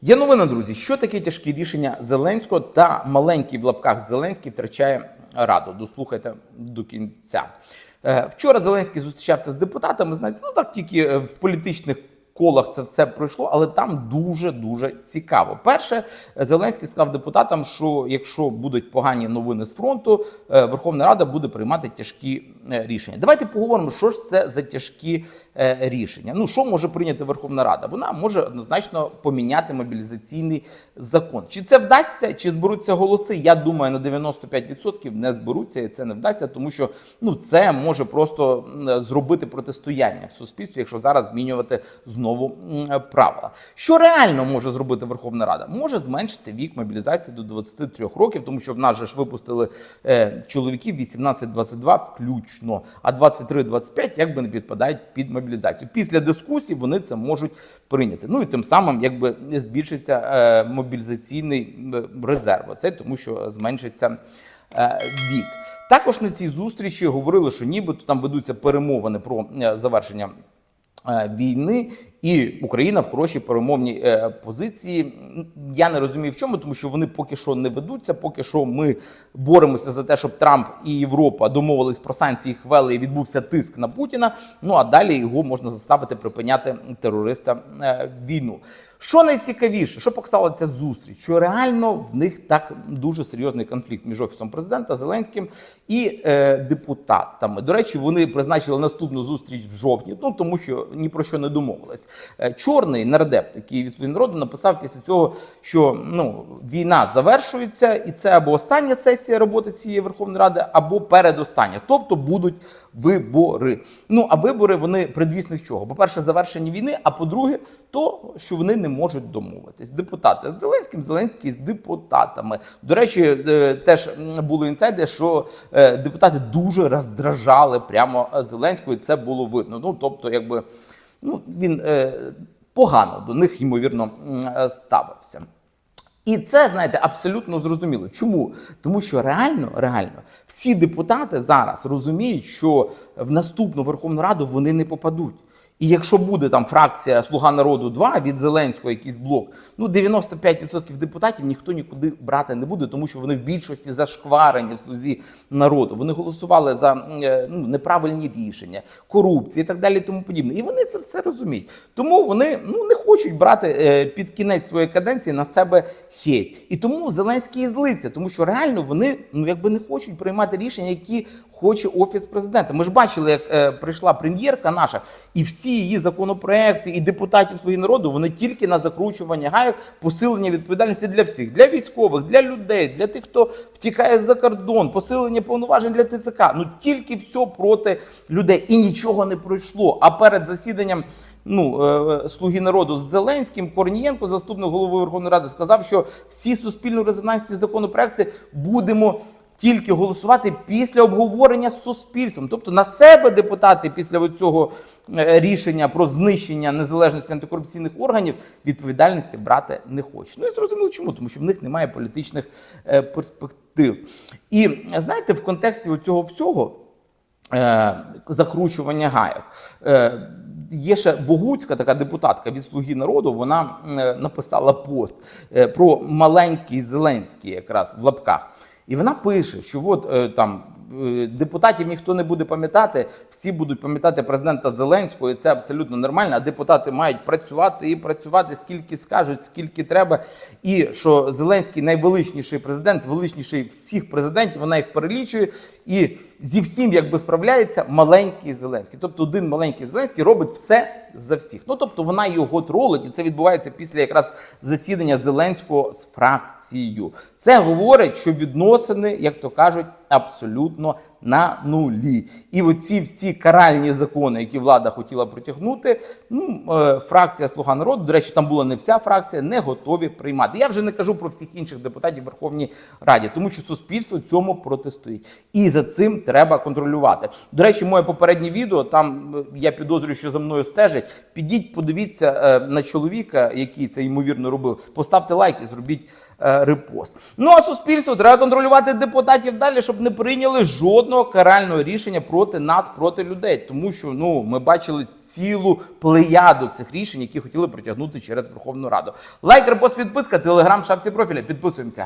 Є новина, друзі, що таке тяжкі рішення Зеленського та маленький в лапках Зеленський втрачає раду. Дослухайте до кінця. Е, Вчора Зеленський зустрічався з депутатами. Знаєте, ну так тільки е, в політичних колах це все пройшло, але там дуже дуже цікаво. Перше, Зеленський сказав депутатам, що якщо будуть погані новини з фронту, е, Верховна Рада буде приймати тяжкі е, рішення. Давайте поговоримо, що ж це за тяжкі е, рішення. Ну що може прийняти Верховна Рада? Вона може однозначно поміняти мобілізаційний закон. Чи це вдасться, чи зберуться голоси? Я думаю, на 95% не зберуться, і це не вдасться, тому що ну це може просто зробити протистояння в суспільстві, якщо зараз змінювати знову м, правила. Що реально може зробити Верховна Рада? Може зменшити вік мобілізації до 23 років, тому що в нас же ж випустили е, чоловіків 18-22 включно, а 23-25 якби не підпадають під мобілізацію. Після дискусій вони це можуть прийняти. Ну і тим самим якби збільшиться е, мобілізаційний е, резерв. Це тому, що зменшиться е, вік. Також на цій зустрічі говорили, що нібито там ведуться перемовини про е, завершення е, війни, і Україна в хорошій перемовній е, позиції. Я не розумію в чому, тому що вони поки що не ведуться. Поки що ми боремося за те, щоб Трамп і Європа домовились про санкції, їх ввели і відбувся тиск на Путіна. Ну а далі його можна заставити припиняти терориста е, війну. Що найцікавіше, що показала ця зустріч? Що реально в них так дуже серйозний конфлікт між офісом президента Зеленським і е, депутатами. До речі, вони призначили наступну зустріч в жовтні, ну тому що ні про що не домовились. Е, Чорний нардеп, такий від «Слуги народу, написав після цього, що ну війна завершується, і це або остання сесія роботи цієї Верховної Ради, або передостання. Тобто будуть вибори. Ну а вибори вони предвісник чого? По-перше, завершення війни. А по-друге, то що вони не можуть домовитись. Депутати з Зеленським, Зеленський з депутатами. До речі, е, теж були інсайди, що е, депутати дуже роздражали прямо Зеленського, і це було видно. Ну тобто, якби ну він е, погано до них ймовірно е, ставився. І це, знаєте, абсолютно зрозуміло. Чому? Тому що реально, реально, всі депутати зараз розуміють, що в наступну Верховну Раду вони не попадуть. І якщо буде там фракція Слуга народу 2 від Зеленського, якийсь блок, ну 95% депутатів ніхто нікуди брати не буде, тому що вони в більшості зашкварені слузі народу. Вони голосували за е, ну, неправильні рішення, корупції і так далі, тому подібне. І вони це все розуміють. Тому вони ну не хочуть брати е, під кінець своєї каденції на себе хейт. І тому Зеленський і злиться, тому що реально вони ну якби не хочуть приймати рішення, які хоче офіс президента. Ми ж бачили, як е, прийшла прем'єрка наша, і всі її законопроекти і депутатів слуги народу вони тільки на закручування гайок, посилення відповідальності для всіх, для військових, для людей, для тих, хто втікає за кордон, посилення повноважень для ТЦК. Ну тільки все проти людей, і нічого не пройшло. А перед засіданням. Ну, е, слуги народу з Зеленським Корнієнко, заступник голови Верховної Ради, сказав, що всі суспільно резонансні законопроекти будемо тільки голосувати після обговорення з суспільством. Тобто на себе депутати після цього е, рішення про знищення незалежності антикорупційних органів відповідальності брати не хочуть. Ну і зрозуміло чому, тому що в них немає політичних е, перспектив. І знаєте, в контексті цього всього. е, Закручування гайок. Е, Є ще Богуцька, така депутатка від Слуги народу. Вона написала пост про маленький Зеленський, якраз в лапках. І вона пише, що от е, там депутатів ніхто не буде пам'ятати, всі будуть пам'ятати президента Зеленського, і це абсолютно нормально. А депутати мають працювати і працювати скільки скажуть, скільки треба. І що Зеленський найвеличніший президент, величніший всіх президентів, вона їх перелічує. І зі всім якби справляється маленький Зеленський. Тобто один маленький Зеленський робить все за всіх. Ну тобто вона його тролить, і це відбувається після якраз засідання Зеленського з фракцією. Це говорить, що відносини, як то кажуть, абсолютно на нулі. І оці всі каральні закони, які влада хотіла протягнути, ну е, фракція Слуга народу, до речі, там була не вся фракція, не готові приймати. Я вже не кажу про всіх інших депутатів Верховній Раді, тому що суспільство цьому протистоїть. І за цим треба контролювати. До речі, моє попереднє відео там е, я підозрюю, що за мною стежать. Підіть, подивіться е, на чоловіка, який це ймовірно робив. Поставте лайк і зробіть репост. Ну а суспільство треба контролювати депутатів далі, щоб не прийняли жодного жодного карального рішення проти нас, проти людей, тому що ну ми бачили цілу плеяду цих рішень, які хотіли протягнути через Верховну Раду. Лайк, репост, підписка, телеграм, шапці профіля. Підписуємося.